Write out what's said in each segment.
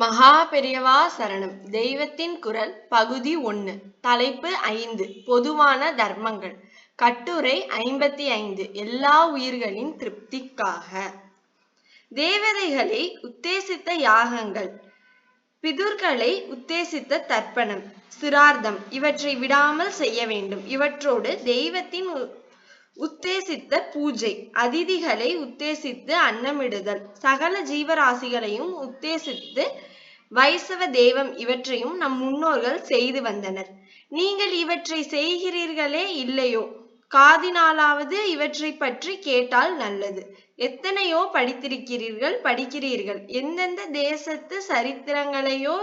மகா பெரியவா சரணம். தெய்வத்தின் குரல் பகுதி ஒன்று தலைப்பு ஐந்து. பொதுவான தர்மங்கள். கட்டுரை ஐம்பத்தி ஐந்து. எல்லா உயிர்களின் திருப்திக்காக. தேவதைகளை உத்தேசித்த யாகங்கள். பிதுர்களை உத்தேசித்த தர்ப்பணம். சிரார்த்தம். இவற்றை விடாமல் செய்ய வேண்டும். இவற்றோடு தெய்வத்தின் உத்தேசித்த பூஜை. அதிதிகளை உத்தேசித்து அன்னமிடுதல். சகல ஜீவராசிகளையும் உத்தேசித்து வைசவ தேவம் இவற்றையும் நம் முன்னோர்கள் செய்து வந்தனர். நீங்கள் இவற்றை செய்கிறீர்களே இல்லையோ? காதினாலாவது இவற்றை பற்றி கேட்டால் நல்லது. எத்தனையோ படித்திருக்கிறீர்கள் படிக்கிறீர்கள். எந்தெந்த தேசத்து சரித்திரங்களையோ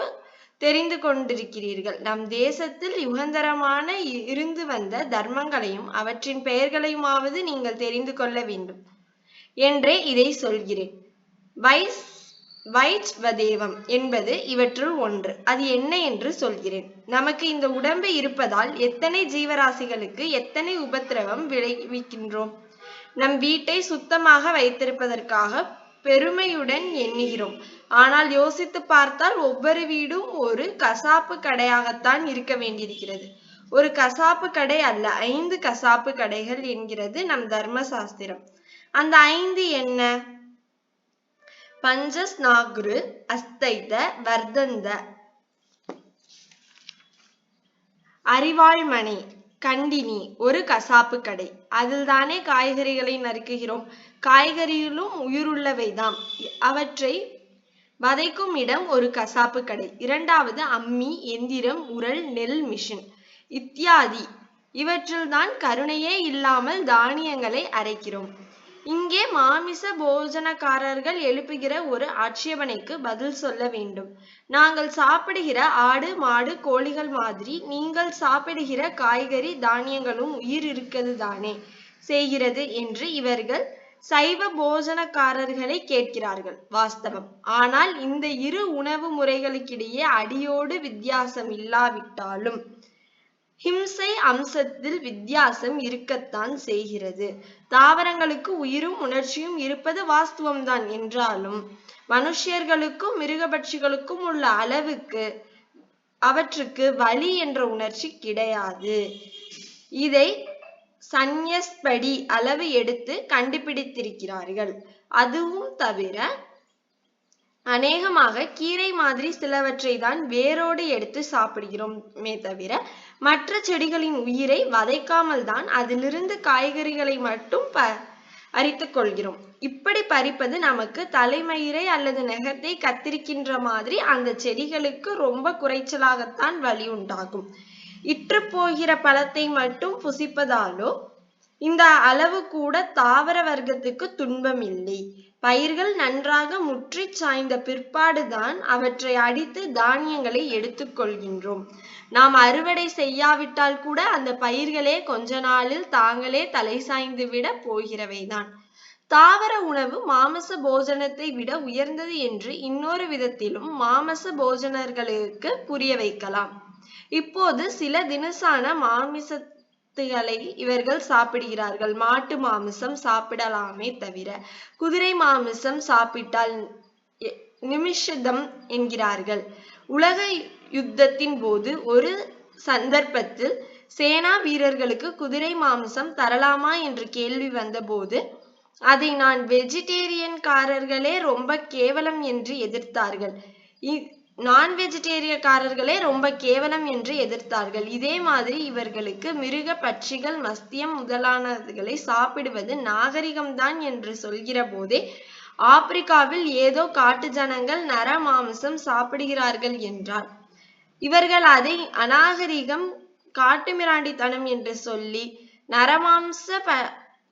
தெரிந்து கொண்டிருக்கிறீர்கள். நம் தேசத்தில் யுகந்தரமான இருந்து வந்த தர்மங்களையும் அவற்றின் பெயர்களையுமாவது நீங்கள் தெரிந்து கொள்ள வேண்டும். என்றே இதை சொல்கிறேன். வைஸ் வைஷ்வதேவம் என்பது இவற்றுள் ஒன்று. அது என்ன என்று சொல்கிறேன். நமக்கு இந்த உடம்பு இருப்பதால் எத்தனை ஜீவராசிகளுக்கு எத்தனை உபத்திரவம் விளைவிக்கின்றோம்? நம் வீட்டை சுத்தமாக வைத்திருப்பதற்காக பெருமையுடன் எண்ணுகிறோம். ஆனால் யோசித்து பார்த்தால் ஒவ்வொரு வீடும் ஒரு கசாப்பு கடையாகத்தான் இருக்க வேண்டியிருக்கிறது. ஒரு கசாப்பு கடை அல்ல ஐந்து கசாப்பு கடைகள் என்கிறது நம் தர்ம சாஸ்திரம் அந்த ஐந்து என்ன? பஞ்சஸ்நாகுரு அஸ்தைத வர்தந்த. அறிவாள்மனை கண்டினி ஒரு கசாப்பு கடை. அதில் தானே காய்கறிகளை நறுக்குகிறோம். காய்கறியிலும் உயிருள்ளவைதாம். அவற்றை வதைக்கும் இடம் ஒரு கசாப்பு கடை. இரண்டாவது அம்மி எந்திரம் உரல் நெல் மிஷின். இத்தியாதி. இவற்றில்தான் கருணையே இல்லாமல் தானியங்களை அரைக்கிறோம். இங்கே மாமிச போஜனக்காரர்கள் எழுப்புகிற ஒரு ஆட்சேபனைக்கு பதில் சொல்ல வேண்டும். நாங்கள் சாப்பிடுகிற ஆடு மாடு கோழிகள் மாதிரி நீங்கள் சாப்பிடுகிற காய்கறி தானியங்களும் உயிர் இருக்கிறது தானே செய்கிறது என்று இவர்கள் சைவ போஜனக்காரர்களை கேட்கிறார்கள் வாஸ்தவம். ஆனால் இந்த இரு உணவு முறைகளுக்கிடையே அடியோடு வித்தியாசம் இல்லாவிட்டாலும் ஹிம்சை அம்சத்தில் வித்தியாசம் இருக்கத்தான் செய்கிறது. தாவரங்களுக்கு உயிரும் உணர்ச்சியும் இருப்பது வாஸ்துவம்தான் என்றாலும் மனுஷர்களுக்கும் மிருகபட்சிகளுக்கும் உள்ள அளவுக்கு அவற்றுக்கு வலி என்ற உணர்ச்சி கிடையாது. இதை சந்யஸ்படி அளவு எடுத்து கண்டுபிடித்திருக்கிறார்கள். அதுவும் தவிர அநேகமாக கீரை மாதிரி சிலவற்றை தான் வேரோடு எடுத்து சாப்பிடுகிறோமே தவிர மற்ற செடிகளின் உயிரை வதைக்காமல் தான் அதிலிருந்து காய்கறிகளை மட்டும் ப அரித்து கொள்கிறோம். இப்படி பறிப்பது நமக்கு தலைமயிரை அல்லது நெகத்தை கத்திரிக்கின்ற மாதிரி அந்த செடிகளுக்கு ரொம்ப குறைச்சலாகத்தான் வழி உண்டாகும். இற்று போகிற பழத்தை மட்டும் புசிப்பதாலோ இந்த அளவு கூட தாவர வர்க்கத்துக்கு துன்பம் இல்லை பயிர்கள் நன்றாக முற்றிச் சாய்ந்த பிற்பாடுதான் அவற்றை அடித்து தானியங்களை எடுத்துக்கொள்கின்றோம். நாம் அறுவடை செய்யாவிட்டால் கூட அந்த பயிர்களே கொஞ்ச நாளில் தாங்களே தலை சாய்ந்து விட போகிறவைதான். தாவர உணவு மாமச போஜனத்தை விட உயர்ந்தது என்று இன்னொரு விதத்திலும் மாமச போஜனர்களுக்கு புரிய வைக்கலாம். இப்போது சில தினசான மாமிச மாமிசத்துகளை இவர்கள் சாப்பிடுகிறார்கள். மாட்டு மாமிசம் சாப்பிடலாமே தவிர குதிரை மாமிசம் சாப்பிட்டால் நிமிஷதம் என்கிறார்கள். உலக யுத்தத்தின் போது ஒரு சந்தர்ப்பத்தில் சேனா வீரர்களுக்கு குதிரை மாமிசம் தரலாமா என்று கேள்வி வந்தபோது அதை நான் வெஜிடேரியன்காரர்களே ரொம்ப கேவலம் என்று எதிர்த்தார்கள். நான் வெஜிடேரியக்காரர்களே ரொம்ப கேவலம் என்று எதிர்த்தார்கள். இதே மாதிரி இவர்களுக்கு மிருக பட்சிகள் மஸ்தியம் முதலானதுகளை சாப்பிடுவது நாகரிகம்தான் என்று சொல்கிற போதே ஆப்பிரிக்காவில் ஏதோ காட்டு ஜனங்கள் நர மாமிசம் சாப்பிடுகிறார்கள் என்றார். இவர்கள் அதை அநாகரிகம் காட்டுமிராண்டித்தனம் என்று சொல்லி நரமாம்ச ப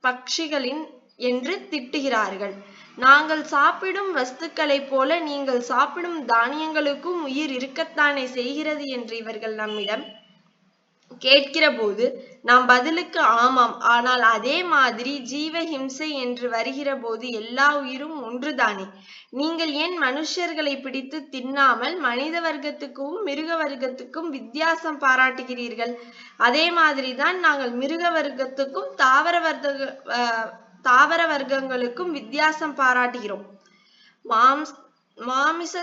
பட்சிகளின் என்று திட்டுகிறார்கள். நாங்கள் சாப்பிடும் வஸ்துக்களைப் போல நீங்கள் சாப்பிடும் தானியங்களுக்கும் உயிர் இருக்கத்தானே செய்கிறது? என்று இவர்கள் நம்மிடம் கேட்கிற போது நாம் பதிலுக்கு ஆமாம். ஆனால் அதே மாதிரி ஜீவ ஹிம்சை என்று வருகிற போது எல்லா உயிரும் ஒன்றுதானே? நீங்கள் ஏன் மனுஷர்களை பிடித்து தின்னாமல் மனித வர்க்கத்துக்கும் மிருக வர்க்கத்துக்கும் வித்தியாசம் பாராட்டுகிறீர்கள்? அதே மாதிரிதான் நாங்கள் மிருக வர்க்கத்துக்கும் தாவர வர்த்தக அஹ், தாவர வர்க்கங்களுக்கும் வித்தியாசம் பாராட்டுகிறோம். மாம்ஸ் மாமிச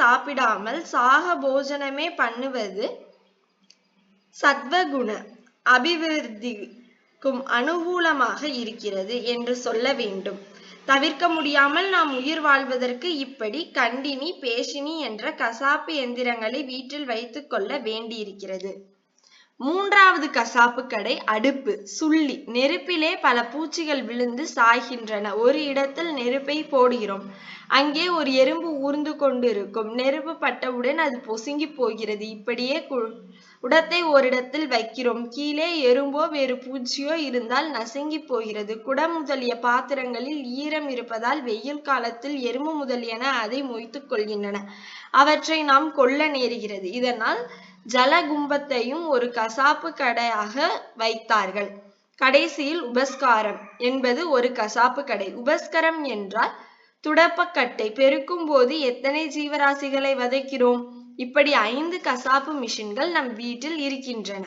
சாப்பிடாமல் சாக போஜனமே பண்ணுவது சத்வகுண அபிவிருத்திக்கும் அனுகூலமாக இருக்கிறது என்று சொல்ல வேண்டும். தவிர்க்க முடியாமல் நாம் உயிர் வாழ்வதற்கு இப்படி கண்டினி பேஷினி என்ற கசாப்பு எந்திரங்களை வீட்டில் வைத்துக்கொள்ள வேண்டியிருக்கிறது. மூன்றாவது கசாப்பு கடை அடுப்பு சுள்ளி. நெருப்பிலே பல பூச்சிகள் விழுந்து சாய்கின்றன. ஒரு இடத்தில் நெருப்பை போடுகிறோம். அங்கே ஒரு எறும்பு ஊர்ந்து கொண்டிருக்கும். நெருப்பு பட்டவுடன் அது பொசுங்கி போகிறது. இப்படியே உடத்தை ஓரிடத்தில் வைக்கிறோம். கீழே எறும்போ வேறு பூச்சியோ இருந்தால் நசுங்கி போகிறது. குடம் முதலிய பாத்திரங்களில் ஈரம் இருப்பதால் வெயில் காலத்தில் எறும்பு முதலியன அதை மொய்த்துக் கொள்கின்றன. அவற்றை நாம் கொல்ல நேருகிறது. இதனால் ஜலகும்பத்தையும் ஒரு கசாப்பு கடையாக வைத்தார்கள். கடைசியில் உபஸ்காரம் என்பது ஒரு கசாப்பு கடை. உபஸ்கரம் என்றால் துடப்பக்கட்டை. பெருக்கும் போது எத்தனை ஜீவராசிகளை வதைக்கிறோம்? இப்படி ஐந்து கசாப்பு மிஷின்கள் நம் வீட்டில் இருக்கின்றன.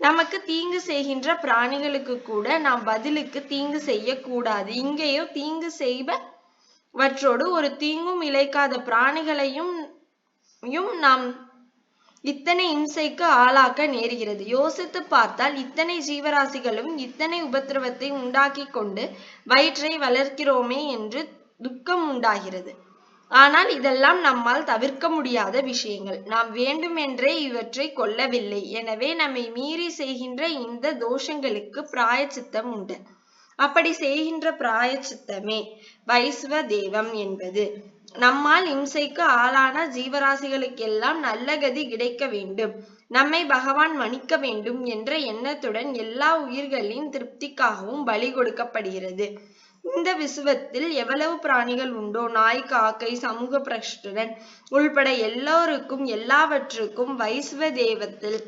நமக்கு தீங்கு செய்கின்ற பிராணிகளுக்கு கூட நாம் பதிலுக்கு தீங்கு செய்யக்கூடாது. இங்கேயோ தீங்கு செய்பவற்றோடு ஒரு தீங்கும் இழைக்காத பிராணிகளையும் நாம் இத்தனை இம்சைக்கு ஆளாக்க நேருகிறது. யோசித்து பார்த்தால் இத்தனை ஜீவராசிகளும் இத்தனை உபத்திரவத்தை உண்டாக்கி கொண்டு வயிற்றை வளர்க்கிறோமே என்று துக்கம் உண்டாகிறது. ஆனால் இதெல்லாம் நம்மால் தவிர்க்க முடியாத விஷயங்கள். நாம் வேண்டுமென்றே இவற்றை கொல்லவில்லை. எனவே நம்மை மீறி செய்கின்ற இந்த தோஷங்களுக்கு பிராயச்சித்தம் உண்டு. அப்படி செய்கின்ற பிராயச்சித்தமே. வைஸ்வ தேவம் என்பது. நம்மால் இம்சைக்கு ஆளான ஜீவராசிகளுக்கெல்லாம் நல்ல கதி கிடைக்க வேண்டும். நம்மை பகவான் மன்னிக்க வேண்டும் என்ற எண்ணத்துடன் எல்லா உயிர்களின் திருப்திக்காகவும் பலி கொடுக்கப்படுகிறது. இந்த விசுவத்தில் எவ்வளவு பிராணிகள் உண்டோ நாய் காக்கை சமூக பிரஷ்டன் உள்பட எல்லோருக்கும் எல்லாவற்றுக்கும் வைஸ்வ தேவத்தில்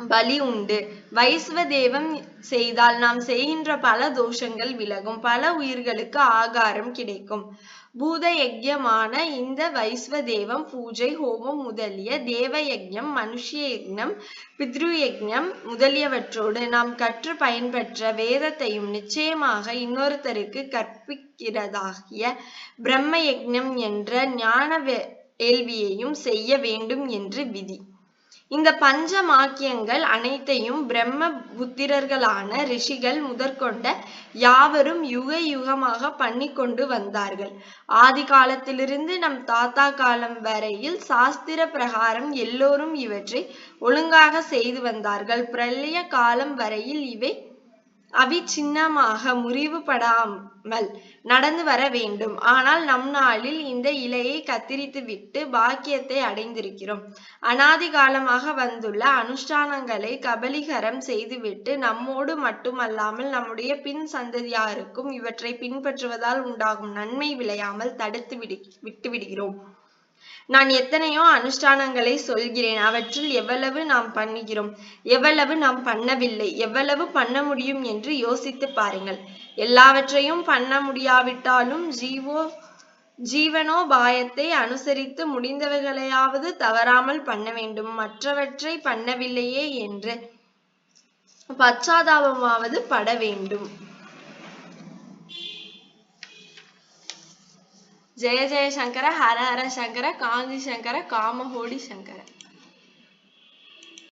பலி உண்டு. வைஸ்வ தேவம் செய்தால் நாம் செய்கின்ற பல தோஷங்கள் விலகும். பல உயிர்களுக்கு ஆகாரம் கிடைக்கும். பூதயஜ்யமான இந்த வைஸ்வதேவம் பூஜை ஹோமம் முதலிய தேவ யஜ்யம் மனுஷ்ய பித்ரு முதலியவற்றோடு நாம் கற்று பயன்பெற்ற வேதத்தையும் நிச்சயமாக இன்னொருத்தருக்கு கற்பிக்கிறதாகிய பிரம்ம யஜ்யம் என்ற ஞான வேள்வியையும் செய்ய வேண்டும் என்று விதி. இந்த பஞ்ச மாக்கியங்கள் அனைத்தையும் பிரம்ம புத்திரர்களான ரிஷிகள் முதற்கொண்ட யாவரும் யுக யுகமாக பண்ணி கொண்டு வந்தார்கள். ஆதி காலத்திலிருந்து நம் தாத்தா காலம் வரையில் சாஸ்திர பிரகாரம் எல்லோரும் இவற்றை ஒழுங்காக செய்து வந்தார்கள். பிரளய காலம் வரையில் இவை அவிச்சின்னமாக முறிவுபடாமல் நடந்து வர வேண்டும். ஆனால் நம் நாளில் இந்த இலையை கத்திரித்து விட்டு பாக்கியத்தை அடைந்திருக்கிறோம். அனாதி காலமாக வந்துள்ள அனுஷ்டானங்களை கபலீகரம் செய்துவிட்டு நம்மோடு மட்டுமல்லாமல் நம்முடைய பின் சந்ததியாருக்கும் இவற்றை பின்பற்றுவதால் உண்டாகும் நன்மை விளையாமல் தடுத்து விடு விட்டுவிடுகிறோம். நான் எத்தனையோ அனுஷ்டானங்களை சொல்கிறேன். அவற்றில் எவ்வளவு நாம் பண்ணுகிறோம்? எவ்வளவு நாம் பண்ணவில்லை? எவ்வளவு பண்ண முடியும் என்று யோசித்து பாருங்கள். எல்லாவற்றையும் பண்ண முடியாவிட்டாலும் ஜீவோ ஜீவனோபாயத்தை அனுசரித்து முடிந்தவைகளையாவது தவறாமல் பண்ண வேண்டும். மற்றவற்றை பண்ணவில்லையே என்று பச்சாதாபமாவது பட வேண்டும். ஜெய ஜெய சங்கர ஹர ஹர சங்கர காந்தி சங்கர காமஹோடி சங்கர.